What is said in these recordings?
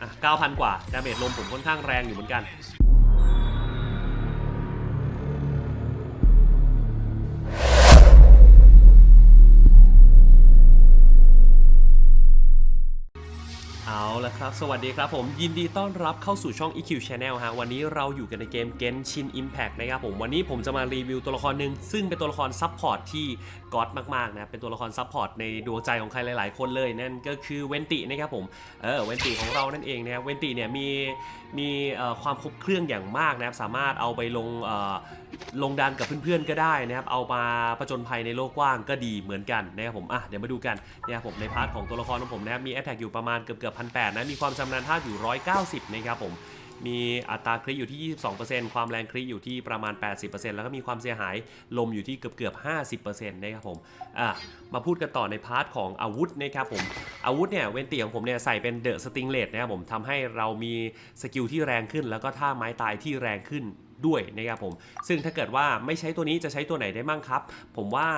อะ9,000 กว่าดาเมจลมผมค่อนข้างแรงอยู่เหมือนกัน ครับ สวัสดีครับผมยินดีต้อนรับเข้าสู่ช่อง EQ Channel ฮะวันนี้เราอยู่กันในเกม Genshin Impact นะครับผมวันนี้ผมจะมารีวิวตัวละครหนึ่งซึ่งเป็นตัวละครซับพอร์ตที่ก๊อตมากๆนะเป็นตัวละครซับพอร์ตในดวงใจของใครหลาย ๆ คนเลยนั่นก็คือเวนตินะครับผมเออเวนติของเรานั่นเองนะเวนติเนี่ยมีมีความครบเครื่องอย่างมากนะครับสามารถเอาไปลงลงดันกับเพื่อนๆก็ได้นะครับเอามาผจญภัยในโลกกว้างก็ดีเหมือนกันนะครับผมอะเดี๋ยวมาดูกันนะครับผมในพาร์ทของตัวละครของผมนะครับมีแอตแทกอยู่ประมาณเกือบเกือบพันแปดนะมีความชำนาญท่าอยู่ 190 นะครับผม มีอัตราคริอยู่ที่ 22%ความแรงคริอยู่ที่ประมาณ 80%แล้วก็มีความเสียหายลมอยู่ที่เกือบเกือบ 50%นะครับผม อะ มาพูดกันต่อในพาร์ทของอาวุธนะครับผม อาวุธเนี่ยเวนตีของผมเนี่ยใส่เป็นเดอะสติงเลดนะครับผมทำให้เรามีสกิลที่แรงขึ้น แล้วก็ท่าไม้ตายที่แรงขึ้น ด้วยนะครับผม ซึ่งถ้าเกิดว่าไม่ใช้ตัวนี้จะใช้ตัวไหนได้บ้างครับ ผมว่า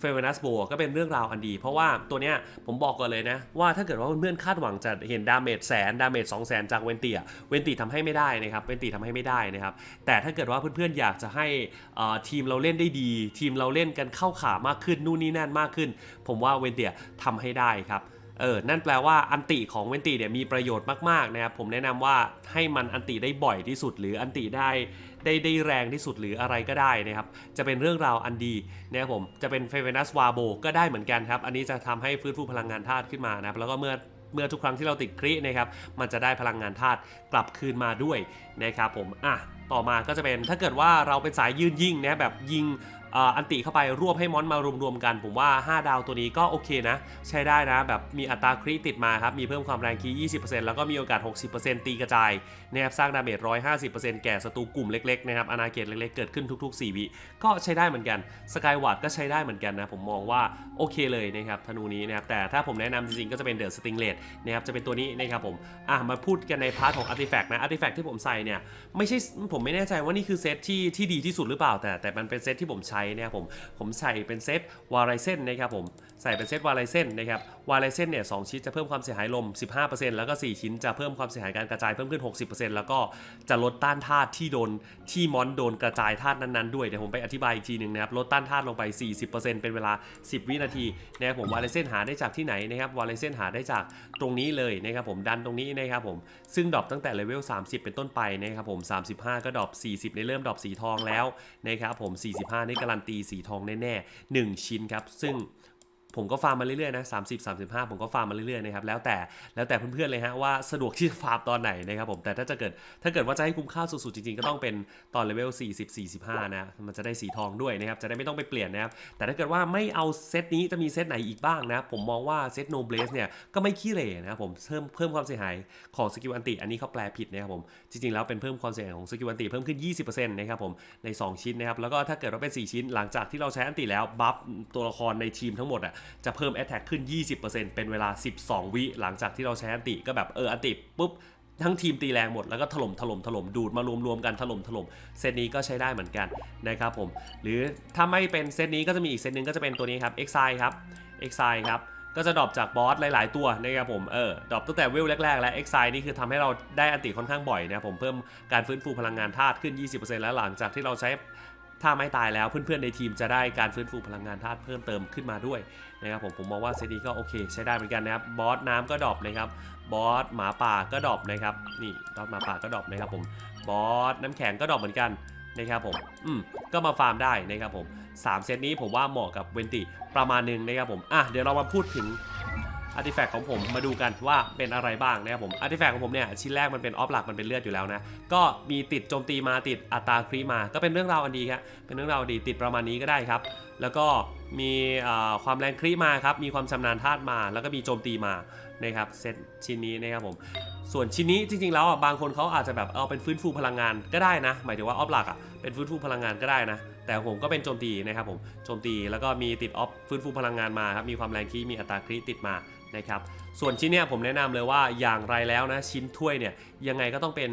เฟเวนัสโบก็เป็นเรื่องราวอันดี เพราะว่าตัวเนี้ยผมบอกก่อนเลยนะ ว่าถ้าเกิดว่าเพื่อนๆคาดหวังจะเห็นดาเมจแสนดาเมจสองแสนจากเวนตีอะเวนตีทำให้ไม่ได้นะครับเวนตีทำให้ไม่ได้นะครับ แต่ถ้าเกิดว่าเพื่อนๆอยากจะให้ทีมเราเล่นได้ดี ทีมเราเล่นกันเข้าขามากขึ้นนู่นนี่นั่นมากขึ้น ผมว่าเวนเตีทำให้ได้ครับ เออ นั่นแปลว่าอันติของเวนติเนี่ยมีประโยชน์มากๆนะครับ ผมแนะนำว่าให้มันอันติได้บ่อยที่สุด หรืออันติได้ได้ได้แรงที่สุดหรืออะไรก็ได้นะครับ จะเป็นเรื่องราวอันดีนะครับผม จะเป็นเฟเวนัสวาโบก็ได้เหมือนกันครับ อันนี้จะทำให้ฟื้นฟูพลังงานธาตุขึ้นมานะครับแล้วก็เมื่อเมื่อทุกครั้งที่เราติดครินะครับ มันจะได้พลังงานธาตุกลับคืนมาด้วยนะครับผม อะ ต่อมาก็จะเป็นถ้าเกิดว่าเราเป็นสายยืนยิงนะแบบยิง อันติเข้าไปรวบให้มอนมารวมๆกัน ผมว่า 5 ดาวตัวนี้ก็โอเคนะ ใช้ได้นะแบบมีอัตราคริติดมาครับ มีเพิ่มความแรงคี20%แล้วก็มีโอกาส 60%ตีกระจายนะครับสร้างดาเมจ150%แก่ศัตรูกลุ่มเล็กๆนะครับอาณาเขตเล็กๆ เกิดขึ้นทุก ๆ 4 วิก็ใช้ได้เหมือนกันสกายวาร์ดก็ใช้ได้เหมือนกันนะผมมองว่าโอเคเลยนะครับธนูนี้นะครับแต่ถ้าผมแนะนำจริงๆก็จะเป็นเดอะสติงเลดนะครับจะเป็นตัวนี้นะครับผมอะมาพูดกันในพาร์ทของอาร์ติแฟกต์นะอาร์ติแฟกต์ที่ผมใส่เนี่ยไม่ใช่ผมไม่แน่ใจว่านี่คือเซตที่ที่ดีที่สุดหรือเปล่าแต่แต่มันเป็นเซตที่ผมใช้นะครับผมผมใส่เป็นเซตวาไรเส้นนะครับผม ส่เป็นเซตวาไรเซนนะครับวาไรเซนเนี่ยสองชิ้นจะเพิ่มความเสียหายลม 15%แล้วก็ 4 ชิ้นจะเพิ่มความเสียหายการกระจายเพิ่มขึ้น 60%แล้วก็จะลดต้านธาตุที่โดนที่มอนโดนกระจายธาตุนั้นๆด้วยเดี๋ยวผมไปอธิบายอีกทีหนึ่งนะครับลดต้านธาตุลงไป 40%เป็นเวลา 10 วินาทีนะครับผมวาไรเซนหาได้จากที่ไหนนะครับวาไรเซนหาได้จากตรงนี้เลยนะครับผมดันตรงนี้นะครับผมซึ่งดรอปตั้งแต่เลเวล 30 เป็นต้นไปนะครับผม 35 ก็ดรอป 40ในเริ่มดรอปสีทองแล้วนะครับผม 45 นี่การันตีสีทองแน่ๆ1ชิ้นครับซึ่ง ผมก็ฟาร์มมาเรื่อยๆนะ30 35ผมก็ฟาร์มมาเรื่อยๆนะครับแล้วแต่แล้วแต่เพื่อนๆเลยฮะว่าสะดวกที่ฟาร์มตอนไหนนะครับผมแต่ถ้าจะเกิดถ้าเกิดว่าจะให้คุ้มค่าสุดๆจริงๆก็ต้องเป็นตอนเลเวล40 45นะมันจะได้สีทองด้วยนะครับจะได้ไม่ต้องไปเปลี่ยนนะครับแต่ถ้าเกิดว่าไม่เอาเซตนี้จะมีเซตไหนอีกบ้างนะผมมองว่าเซตโนเบลสเนี่ยก็ไม่ขี้เหร่นะครับผมเพิ่มเพิ่มความเสียหายของสกิลอันติอันนี้เขาแปลผิดนะครับผมจริงๆแล้วเป็นเพิ่มความเสียหายของสกิลอันติเพิ่มขึ้น 20%นะครับผมใน 2 ชิ้นนะครับแล้วก็ถ้าเกิดว่าเป็น 4 ชิ้น หลังจากที่เราใช้อันติแล้วบัฟตัวละครในทีมทั้งหมดอะจะเพิ่ม Attack ขึ้น 20%เป็นเวลา 12 วิ หลังจากที่เราใช้อันติก็แบบเอออันติปุ๊บทั้งทีมตีแรงหมดแล้วก็ถล่มถล่มถล่มดูดมารวมๆกันถล่มถล่มเซตนี้ก็ใช้ได้เหมือนกันนะครับผม หรือถ้าไม่เป็นเซตนี้ก็จะมีอีกเซตหนึงก็จะเป็นตัวนี้ครับ Exile ครับ Exile ครับก็จะดรอปจากบอสหลาย ๆ ตัวนะครับผมเออดรอปตั้งแต่เวลแรก ๆ แล้ว Exile นี่คือทำให้เราได้อันติค่อนข้างบ่อยนะครับผมเพิ่มการฟื้นฟูพลังงานธาตุขึ้น 20%แล้วหลังจากที่เราใช้ ถ้าไม่ตายแล้วเพื่อนๆในทีมจะได้การฟื้นฟูพลังงานธาตุเพิ่มเติมขึ้นมาด้วยนะครับผมผมมองว่าเซตนี้ก็โอเค ใช้ได้เหมือนกันนะครับบอสน้ำก็ดรอปนะครับบอสหมาป่าก็ดรอปนะครับนี่บอสหมาป่าก็ดรอปนะครับผมบอสน้ำแข็งก็ดรอปเหมือนกันนะครับผม อืม ก็มาฟาร์มได้นะครับผมสามเซตนี้ผมว่าเหมาะกับเวนติประมาณหนึงนะครับผม อะ เดี๋ยวเรามาพูดถึง อาร์ติแฟกต์ของผมมาดูกันว่าเป็นอะไรบ้างนะครับผมอาร์ติแฟกต์ของผมเนี่ยชิ้นแรกมันเป็นออฟหลักมันเป็นเลือดอยู่แล้วนะก็มีติดโจมตีมาติดอัตราครีมา ก็เป็นเรื่องราวอันดีครับเป็นเรื่องราวดีติดประมาณนี้ก็ได้ครับ แล้วก็มีความแรงครีมาครับมีความชำนาญธาตุมา แล้วก็มีโจมตีมานะครับเซตชิ้นนี้นะครับผมส่วนชิ้นนี้จริงๆแล้วอะบางคนเขาอาจจะแบบเอาเป็นฟื้นฟูพลังงานก็ได้นะ หมายถึงว่าออฟหลักอะเป็นฟื้นฟูพลังงานก็ได้นะแต่ผมก็เป็นโจมตีนะครับผมโจมตีแล้วก็มีติดออฟฟื้นฟูพลังงานมาครับมีความแรงคีมีอัตราคริติดมา นะครับ ส่วนชิ้นเนี้ยผมแนะนำเลยว่าอย่างไรแล้วนะชิ้นถ้วยเนี่ยยังไงก็ต้องเป็น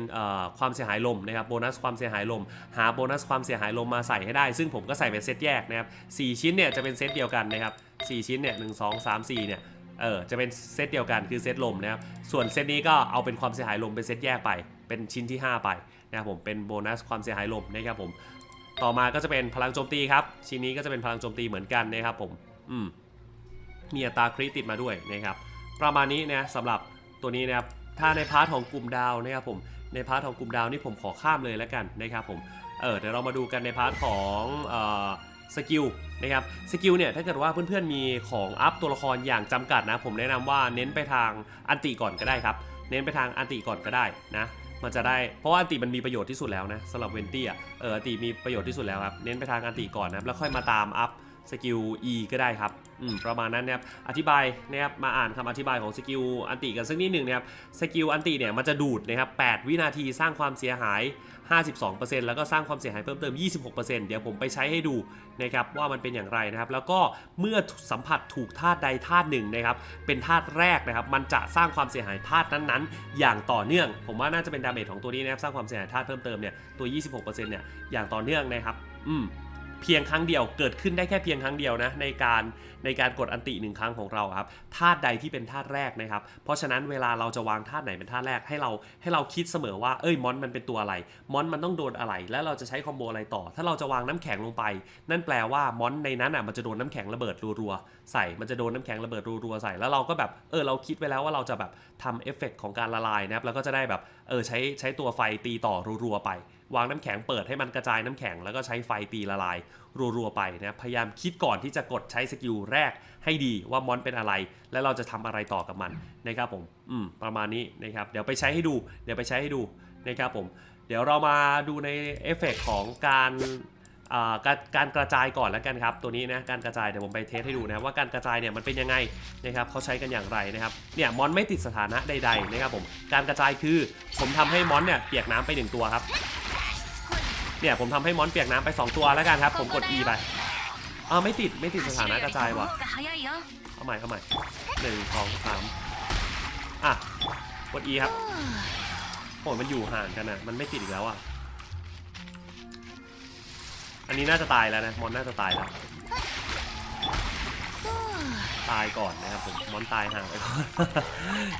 ความเสียหายลมนะครับโบนัสความเสียหายลม หาโบนัสความเสียหายลมมาใส่ให้ได้ ซึ่งผมก็ใส่เป็นเซตแยกนะครับสี่ชิ้นเนี่ยจะเป็นเซตเดียวกันนะครับสี่ชิ้นเนี่ยหนึ่งสองสามสี่เนี่ยเออจะเป็นเซตเดียวกันคือเซตลมนะครับส่วนเซตนี้ก็เอาเป็นความเสียหายลมเป็นเซตแยกไป เป็นชิ้นที่ 5 ไปนะครับผมเป็นโบนัสความเสียหายลมนะครับผมต่อมาก็จะเป็นพลังโจมตีครับชิ้นนี้ก็จะเป็นพลังโจมตีเหมือนกันนะครับผมอืม มีอัตราคริติดมาด้วยนะครับ ประมาณนี้นะสำหรับตัวนี้นะครับ ถ้าในพาร์ทของกลุ่มดาวนะครับผม ในพาร์ทของกลุ่มดาวนี่ผมขอข้ามเลยแล้วกันนะครับผม เออเดี๋ยวเรามาดูกันในพาร์ทของสกิลนะครับ สกิลเนี่ยถ้าเกิดว่าเพื่อนๆมีของอัพตัวละครอย่างจำกัดนะ ผมแนะนำว่าเน้นไปทางอันติก่อนก็ได้ครับ เน้นไปทางอันติก่อนก็ได้นะมันจะได้เพราะว่าอันติมันมีประโยชน์ที่สุดแล้วนะสำหรับเวนตี้อะเอออันติมีประโยชน์ที่สุดแล้วครับเน้นไปทางอันติก่อนนะครับแล้วค่อยมาตามอัพ สกิล E ก็ได้ครับอืมประมาณนั้นนะครับอธิบายนะครับมาอ่านคำอธิบายของสกิลอันติกันสักนิดหนึ่งนะครับสกิลอันติเนี่ยมันจะดูดนะครับ8วินาทีสร้างความเสียหาย 52%แล้วก็สร้างความเสียหายเพิ่มเติม 26%เดี๋ยวผมไปใช้ให้ดูนะครับว่ามันเป็นอย่างไรนะครับ แล้วก็เมื่อสัมผัสถูกธาตุใดธาตุหนึ่งนะครับเป็นธาตุแรกนะครับ มันจะสร้างความเสียหายธาตุนั้นๆ อย่างต่อเนื่อง ผมว่าน่าจะเป็นดาเมจของตัวนี้นะครับสร้างความเสียหายธาตุเพิ่มเติมเนี่ยตัว 26%เนี่ยอย่างต่อเนื่องนะครับ อืม เพียงครั้งเดียว เกิดขึ้นได้แค่เพียงครั้งเดียวนะในการในการกดอันติหนึ่งครั้งของเราครับธาตุใดที่เป็นธาตุแรกนะครับ เพราะฉะนั้นเวลาเราจะวางธาตุไหนเป็นธาตุแรกให้เราให้เราคิดเสมอว่าเอ้ยมอนมันเป็นตัวอะไรมอนมันต้องโดนอะไร แล้วเราจะใช้คอมโบอะไรต่อ ถ้าเราจะวางน้ำแข็งลงไป นั่นแปลว่ามอนในนั้นอะมันจะโดนน้ำแข็งระเบิดรัวๆใส่มันจะโดนน้ำแข็งระเบิดรัวๆใส่แล้วเราก็แบบเออเราคิดไว้แล้วว่าเราจะแบบทำเอฟเฟกต์ของการละลายนะครับแล้วก็จะได้แบบเออใช้ใช้ตัวไฟตีต่อรัวๆไป วางน้ำแข็งเปิดให้มันกระจายน้ำแข็ง แล้วก็ใช้ไฟตีละลาย รัวๆไปนะพยายามคิดก่อนที่จะกดใช้สกิลแรกให้ดีว่ามอนเป็นอะไร แล้วเราจะทำอะไรต่อกับมันนะครับผมอืมประมาณนี้นะครับเดี๋ยวไปใช้ให้ดูเดี๋ยวไปใช้ให้ดูนะครับผมเดี๋ยวเรามาดูในเอฟเฟกต์ของการอ่าการการกระจายก่อนแล้วกันครับตัวนี้นะการกระจายเดี๋ยวผมไปเทสให้ดูนะว่าการกระจายเนี่ยมันเป็นยังไงนะครับเขาใช้กันอย่างไรนะครับเนี่ยมอนไม่ติดสถานะใดๆนะครับผมการกระจายคือผมทำให้มอนเนี่ยเปียกน้ำไปหนึ่งตัวครับ เนี่ยผมทำให้มอนเปียกน้ำไป 2 ตัวแล้วกันครับ ผมกด E ไปอ่าไม่ติดไม่ติดสถานะกระจายว่ะเอาใหม่เอาใหม่หนึ่งสองสามอะกด E ครับโอ้ยมันอยู่ห่างกันนะมันไม่ติดอีกแล้วอะอันนี้น่าจะตายแล้วนะมอนน่าจะตายแล้วตายก่อนนะครับผมมอนตายห่างไปก่อน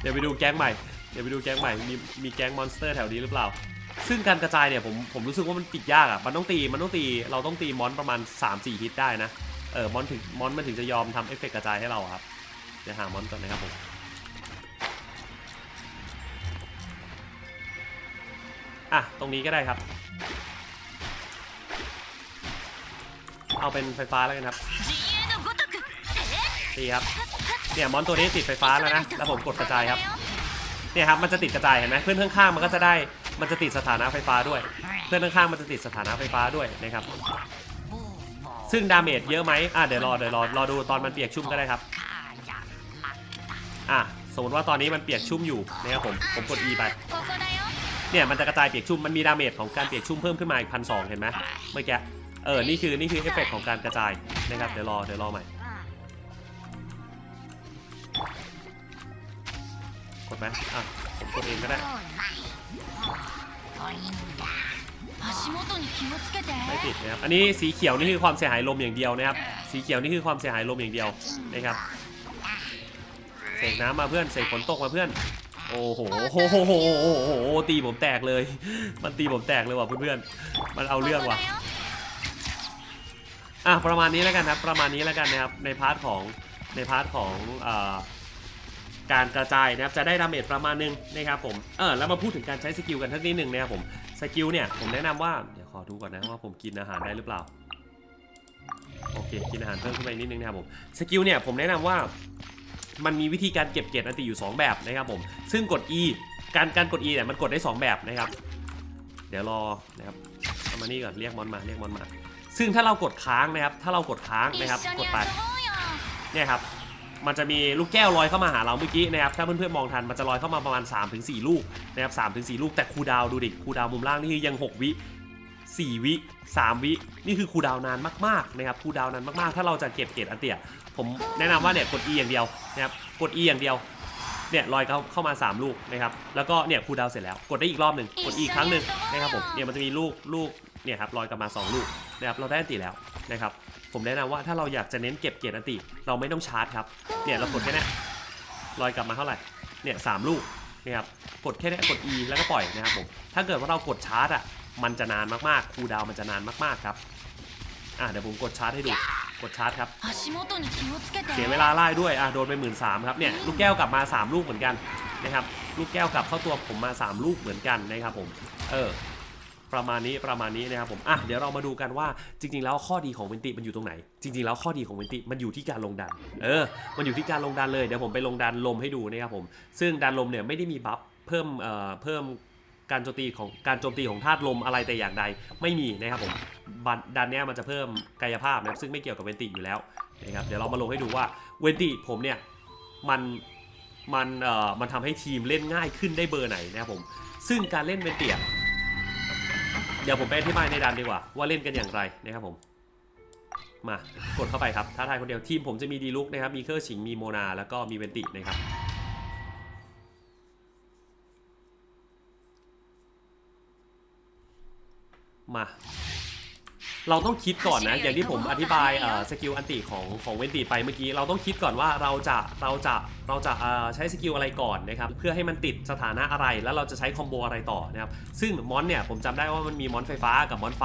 เดี๋ยวไปดูแก๊งใหม่เดี๋ยวไปดูแก๊งใหม่มีมีแก๊งมอนสเตอร์แถวนี้หรือเปล่า ซึ่งการกระจายเนี่ยผมผมรู้สึกว่ามันติดยากอะ่ะมันต้องตีมันต้องตีเราต้องตีมอนประมาณ 3-4ฮิตได้นะเออมอนถึงมอนมันถึงจะยอมทำเอฟเฟกกระจายให้เราครับเดี๋ยวหามอนก่อนนะครับผมอะตรงนี้ก็ได้ครับ เอาเป็นไฟฟ้าแล้วกันครับตีครับเนี่ยมอนตัวนี้ติดไฟฟ้าแล้วนะแล้วผมกดกระจายครับเนี่ยครับมันจะติดกระจายเห็นไหมเพื่อนข้างๆมันก็จะได้ มันจะติดสถานะไฟฟ้าด้วย เพื่อนข้างๆมันจะติดสถานะไฟฟ้าด้วยนะครับ ซึ่งดาเมจเยอะไหมอะเดี๋ยวรอเดี๋ยวรอรอดูตอนมันเปียกชุ่มก็ได้ครับ อะสมมติว่าตอนนี้มันเปียกชุ่มอยู่นะครับผมผมกด E ไปเนี่ยมันจะกระจายเปียกชุ่มมันมีดาเมจของการเปียกชุ่มเพิ่มขึ้นมาอีกพันสองเห็นไหมเมื่อกี้เออนี่คือนี่คือเอฟเฟกของการกระจายนะครับเดี๋ยวรอเดี๋ยวรอใหม่กดไหมอะผมกดเองก็ได้ ไม่ติดนะครับ อันนี้สีเขียวนี่คือความเสียหายลมอย่างเดียวนะครับ สีเขียวนี่คือความเสียหายลมอย่างเดียวนะครับ เสกน้ำมาเพื่อน เสกฝนตกมาเพื่อน โอ้โหโอ้โหโอ้โหโหตีผมแตกเลย มันตีผมแตกเลยว่ะเพื่อนๆ มันเอาเรื่องว่ะ อะประมาณนี้แล้วกันครับ ประมาณนี้แล้วกันนะครับ ในพาร์ทของ ในพาร์ทของอ่อ การกระจายนะครับจะได้ดาเมจประมาณนึงนะครับผมเออแล้วมาพูดถึงการใช้สกิลกันทักนิดหนึ่งนะครับผมสกิลเนี่ยผมแนะนำว่าเดี๋ยวขอดูก่อนนะว่าผมกินอาหารได้หรือเปล่าโอเคกินอาหารเพิ่มขึ้นไปนิดนึงนะครับผมสกิลเนี่ยผมแนะนำว่ามันมีวิธีการเก็บเกรดอันติอยู่ 2 แบบนะครับผมซึ่งกด E การการกด E เนี่ยมันกดได้ 2 แบบนะครับ เดี๋ยวรอนะครับเอามานี่ก่อนเรียกมอนมาเรียกมอนมา ซึ่งถ้าเรากดค้างนะครับ ถ้าเรากดค้างนะครับกดไปเนี่ยครับ มันจะมีลูกแก้วลอยเข้ามาหาเราเมื่อกี้นะครับถ้าเพื่อนๆมองทันมันจะลอยเข้ามาประมาณ 3-4 ลูกนะครับ3-4ลูกแต่คูดาวดูดิคูดาวมุมล่างนี่คือยัง 6 วิ 4 วิ 3 วิ นี่คือคูดาวนานมากๆนะครับคูดาวนานมากๆ ถ้าเราจะเก็บเกรดอันเตียผมแนะนำว่าเนี่ยกด E อย่างเดียวนะครับกด E อย่างเดียวเนี่ยลอยเข้าเข้ามา 3 ลูกนะครับแล้วก็เนี่ยคูดาวเสร็จแล้ว กดได้อีกรอบหนึ่งกด E อีกครั้งหนึ่งนะครับผมเนี่ยมันจะมีลูกลูกเนี่ยครับลอยกลับมา 2 ลูกนะครับเราได้อันติแล้ว นะครับ ผมแนะนำว่าถ้าเราอยากจะเน้นเก็บเกียรตินติ เราไม่ต้องชาร์จครับ เนี่ยเรากดแค่นี้ลอยกลับมาเท่าไหร่ เนี่ยสามลูกนะครับ กดแค่นี้กด E แล้วก็ปล่อยนะครับผม ถ้าเกิดว่าเรากดชาร์จอะ มันจะนานมากๆ คูดาวมันจะนานมากๆครับ อะเดี๋ยวผมกดชาร์จให้ดู กดชาร์จครับ เสียเวลาไล่ด้วย อะโดนไปหมื่นสามครับ เนี่ยลูกแก้วกลับมา 3 ลูกเหมือนกันนะครับ ลูกแก้วกลับเข้าตัวผมมา 3 ลูกเหมือนกันนะครับผม เออ ประมาณนี้ประมาณนี้นะครับผมอะเดี๋ยวเรามาดูกันว่าจริง ๆ แล้วข้อดีของเวนติมันอยู่ตรงไหน จริง ๆ แล้วข้อดีของเวนติมันอยู่ที่การลงดัน เออ มันอยู่ที่การลงดันเลยเดี๋ยวผมไปลงดันลมให้ดูนะครับผม ซึ่งดันลมเนี่ยไม่ได้มีบัฟเพิ่มเอ่อเพิ่มการโจมตีของการโจมตีของธาตุลมอะไรแต่อย่างใดไม่มีนะครับผมบดันเนี่ยมันจะเพิ่มกายภาพนะครับซึ่งไม่เกี่ยวกับเวนติอยู่แล้วนะครับเดี๋ยวเรามาลงให้ดูว่าเวนติผมเนี่ยมันมันเอ่อมันทำให้ทีมเล่นง่ายขึ้นได้เบอร์ไหนนะครับผมซึ่งการเล่นเวนติ เดี๋ยวผมไปอธิบายในดันดีกว่า ว่าเล่นกันอย่างไรนะครับผมมากดเข้าไปครับท้าทายคนเดียวทีมผมจะมีดีลุกนะครับ มีเคอร์ชิงมีโมนาแล้วก็มีเวนตินะครับมา เราต้องคิดก่อนนะ อย่างที่ผมอธิบายเอ่อสกิลอันติของของเวนติไปเมื่อกี้ เราต้องคิดก่อนว่าเราจะเราจะเราจะเอ่อใช้สกิลอะไรก่อนนะครับ เพื่อให้มันติดสถานะอะไร แล้วเราจะใช้คอมโบอะไรต่อนะครับ ซึ่งมอนเนี่ยผมจำได้ว่ามันมีมอนไฟฟ้ากับมอนไฟ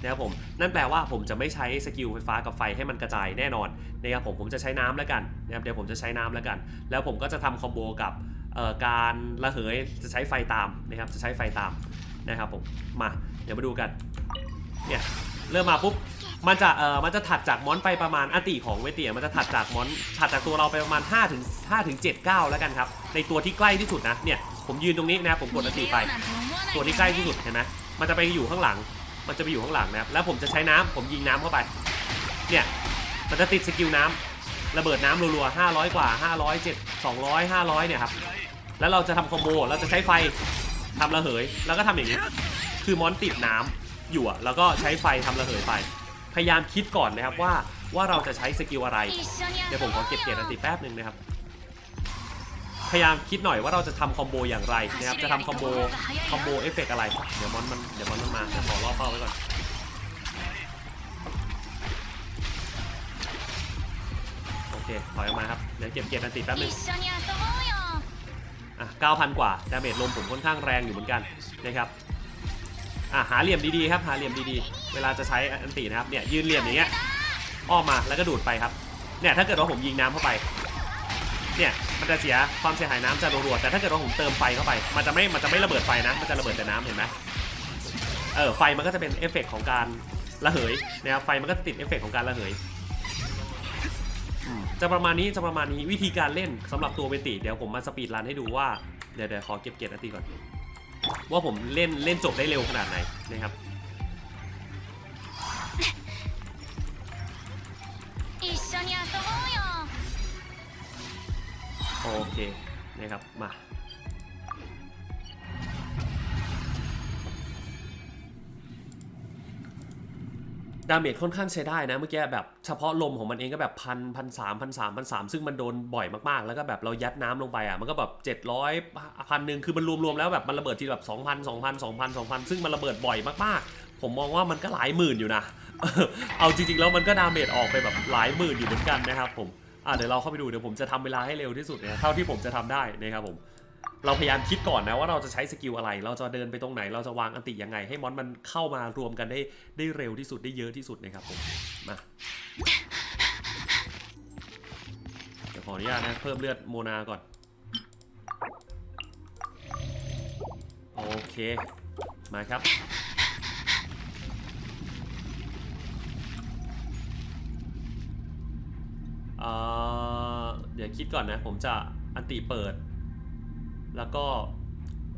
นะครับผม นั่นแปลว่าผมจะไม่ใช้สกิลไฟฟ้ากับไฟให้มันกระจายแน่นอนนะครับผมผมจะใช้น้ำแล้วกันนะครับ เดี๋ยวผมจะใช้น้ำแล้วกัน แล้วผมก็จะทำคอมโบกับเอ่อการระเหยจะใช้ไฟตามนะครับ จะใช้ไฟตามนะครับผม มา เดี๋ยวมาดูกัน เนี่ย เริ่มมาปุ๊บมันจะเอ่อมันจะถัดจากมอนไปประมาณอติของเวเตียมันจะถัดจากมอนถัดจากตัวเราไปประมาณ5ถึง5ถึง7 9 แล้วกันครับ ในตัวที่ใกล้ที่สุดนะเนี่ยผมยืนตรงนี้นะผมกดอติไป ตัวที่ใกล้ที่สุดเห็นไหมมันจะไปอยู่ข้างหลัง มันจะไปอยู่ข้างหลังนะครับแล้วผมจะใช้น้ำผมยิงน้ำเข้าไปเนี่ยมันจะติดสกิลน้ำระเบิดน้ำรัวๆ 500 กว่า 500 7 200 500 เนี่ยครับ แล้วเราจะทำคอมโบ เราจะใช้ไฟทำระเหย แล้วก็ทำอย่างนี้ คือมอนติดน้ำ อยู่อะแล้วก็ใช้ไฟทำระเหยไฟพยายามคิดก่อนนะครับว่าว่าเราจะใช้สกิลอะไร เดี๋ยวผมขอเก็บเกียรติแป๊บหนึ่งนะครับ พยายามคิดหน่อยว่าเราจะทำคอมโบอย่างไรนะครับ จะทำคอมโบคอมโบเอฟเฟกอะไร เดี๋ยวมอนมันเดี๋ยวมอนมันมาขอรอบเป้าไว้ก่อน โอเคถอยออกมาครับ เดี๋ยวเก็บเกียรติแป๊บหนึ่งอะ9,000 กว่าดาเมจลมผมค่อนข้างแรงอยู่เหมือนกันนะครับ อะหาเหลี่ยมดีๆครับหาเหลี่ยมดีๆ เวลาจะใช้อันตินะครับเนี่ยยืนเหลี่ยมอย่างเงี้ยอ้อมมาแล้วก็ดูดไปครับเนี่ยถ้าเกิดว่าผมยิงน้ำเข้าไปเนี่ยมันจะเสียความเสียหายน้ำจะรัวๆแต่ถ้าเกิดว่าผมเติมไฟเข้าไป มันจะไม่มันจะไม่ระเบิดไฟนะมันจะระเบิดแต่น้ำเห็นไหมเออไฟมันก็จะเป็นเอฟเฟกต์ของการระเหยนะครับไฟมันก็จะติดเอฟเฟกต์ของการระเหยจะประมาณนี้จะประมาณนี้วิธีการเล่นสำหรับตัวเวติเดี๋ยวผมมาสปีดรันให้ดูว่าเดี๋ยวเดี๋ยวขอเก็บเกียรติอติก่อน ว่าผมเล่นเล่นจบได้เร็วขนาดไหนนะครับโอเคนะครับมา ดาเมจค่อนข้างใช้ได้นะเมื่อกี้แบบเฉพาะลมของมันเองก็แบบพันพันสามพันสามพันสามซึ่งมันโดนบ่อยมากๆ แล้วก็แบบเรายัดน้ำลงไปอะมันก็แบบเจ็ดร้อยพันหนึ่งคือมันรวมๆแล้วแบบมันระเบิดทีแบบสองพันสองพันสองพันสองพันซึ่งมันระเบิดบ่อยมากๆ ผมมองว่ามันก็หลายหมื่นอยู่นะ เอาจริงๆแล้วมันก็ดาเมจออกไปแบบหลายหมื่นอยู่เหมือนกันนะครับผมอะเดี๋ยวเราเข้าไปดูเดี๋ยวผมจะทำเวลาให้เร็วที่สุดนะเท่าที่ผมจะทำได้นะครับผม เราพยายามคิดก่อนนะว่าเราจะใช้สกิลอะไร เราจะเดินไปตรงไหน เราจะวางอันติยังไง ให้มอนมันเข้ามารวมกันได้ได้เร็วที่สุดได้เยอะที่สุดนะครับผม มา เดี๋ยวขออนุญาตนะ เพิ่มเลือดโมนาก่อน โอเค มาครับเอ่อเดี๋ยวคิดก่อนนะ ผมจะอันติเปิด แล้วก็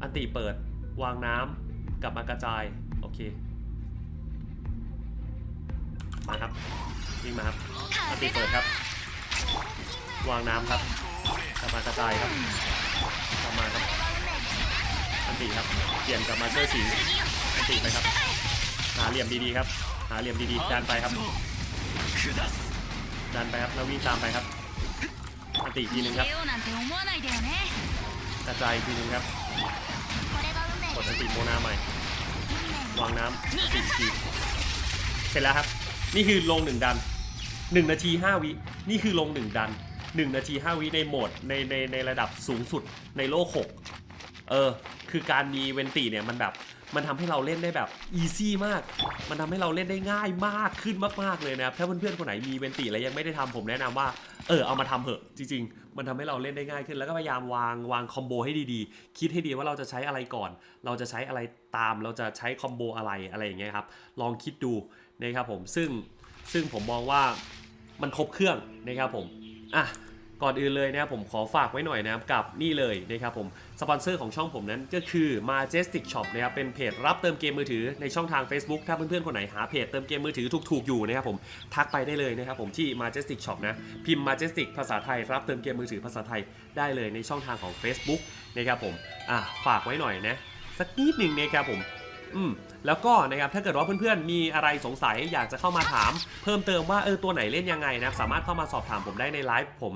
อันติเปิดวางน้ำกลับมากระจาย โอเค มาครับวิ่งมาครับอันติเปิดครับ วางน้ำครับกลับมากระจายครับกลับมาครับอันติครับเปลี่ยนกลับมาเชอร์สีอันติไปครับ หาเหลี่ยมดีๆครับ หาเหลี่ยมดีๆดันไปครับดันไปครับแล้ววิ่งตามไปครับอันติอีทีหนึงครับ กระจายอีกทีนึงครับกดอันติโมนาใหม่ วางน้ำติดทีเสร็จแล้วครับ นี่คือลงหนึ่งดันหนึ่งนาทีห้าวิ นี่คือลงหนึ่งดันหนึ่งนาทีห้าวิในโหมดในในในระดับสูงสุดในโลกหกเออ คือการมีเวนตีเนี่ยมันแบบ มันทำให้เราเล่นได้แบบอีซี่มาก มันทำให้เราเล่นได้ง่ายมากขึ้นมากๆเลยนะครับ ถ้าเพื่อนๆคนไหนมีเวนตีแล้วยังไม่ได้ทำผมแนะนำว่า เออเอามาทำเถอะ จริง ๆ มันทำให้เราเล่นได้ง่ายขึ้น แล้วก็พยายามวางวางคอมโบให้ดีๆ คิดให้ดีว่าเราจะใช้อะไรก่อน เราจะใช้อะไรตาม เราจะใช้คอมโบอะไรอะไรอย่างเงี้ยครับ ลองคิดดูนะครับผม ซึ่งซึ่งผมมองว่ามันครบเครื่องนะครับผม อะ ก่อนอื่นเลยนะครับผมขอฝากไว้หน่อยนะครับกับนี่เลยนะครับผมสปอนเซอร์ของช่องผมนั้นก็คือ Majestic Shop นะครับเป็นเพจรับเติมเกมมือถือในช่องทาง Facebook ถ้าเพื่อนๆคนไหนหาเพจเติมเกมมือถือถูกๆอยู่นะครับผมทักไปได้เลยนะครับผมที่ Majestic Shop นะพิมพ์ Majestic ภาษาไทยรับเติมเกมมือถือภาษาไทยได้เลยในช่องทางของ Facebook นะครับผมอะฝากไว้หน่อยนะสักนิดหนึ่งนะครับผมอืมแล้วก็นะครับถ้าเกิดว่าเพื่อนๆมีอะไรสงสัยอยากจะเข้ามาถาม เพิ่มเติมว่าเออตัวไหนเล่นยังไงนะสามารถเข้ามาสอบถามผมได้ในไลฟ์ผม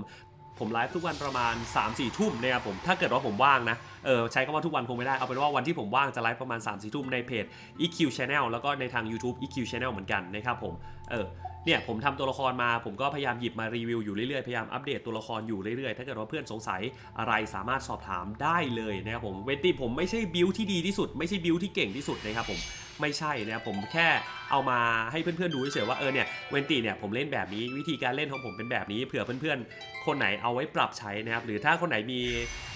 ผมไลฟ์ทุกวันประมาณ 3-4 ทุ่มนะครับผมถ้าเกิดว่าผมว่างนะเออใช้คำว่าทุกวันคงไม่ได้ เอาเป็นว่าวันที่ผมว่างจะไลฟ์ประมาณ 3-4 ทุ่มในเพจ EQ Channel แล้วก็ในทาง YouTube EQ Channel เหมือนกันนะครับผม เออเนี่ยผมทำตัวละครมาผมก็พยายามหยิบมารีวิวอยู่เรื่อยๆ พยายามอัปเดตตัวละครอยู่เรื่อยๆ ถ้าเกิดว่าเพื่อนสงสัยอะไรสามารถสอบถามได้เลยนะครับผมเวนตี้ผมไม่ใช่บิวที่ดีที่สุด ไม่ใช่บิวที่เก่งที่สุดนะครับผมไม่ใช่นะครับผมแค่เอามาให้เพื่อนๆดูเฉยๆว่าเออเนี่ยเวนตีเนี่ยผมเล่นแบบนี้วิธีการเล่นของผมเป็นแบบนี้เผื่อเพื่อนๆ คนไหนเอาไว้ปรับใช้นะครับหรือถ้าคนไหนมี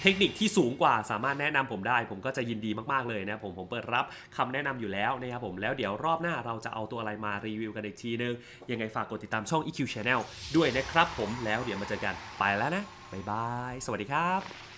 เทคนิคที่สูงกว่าสามารถแนะนำผมได้ ผมก็จะยินดีมากๆเลยนะครับผมผมเปิดรับคำแนะนำอยู่แล้วนะครับผมแล้วเดี๋ยวรอบหน้าเราจะเอาตัวอะไรมารีวิวกันอีกทีนึง ยังไงฝากกดติดตามช่อง EQ Channel ด้วยนะครับผมแล้วเดี๋ยวมาเจอกันไปแล้วนะบ๊ายบาย สวัสดีครับ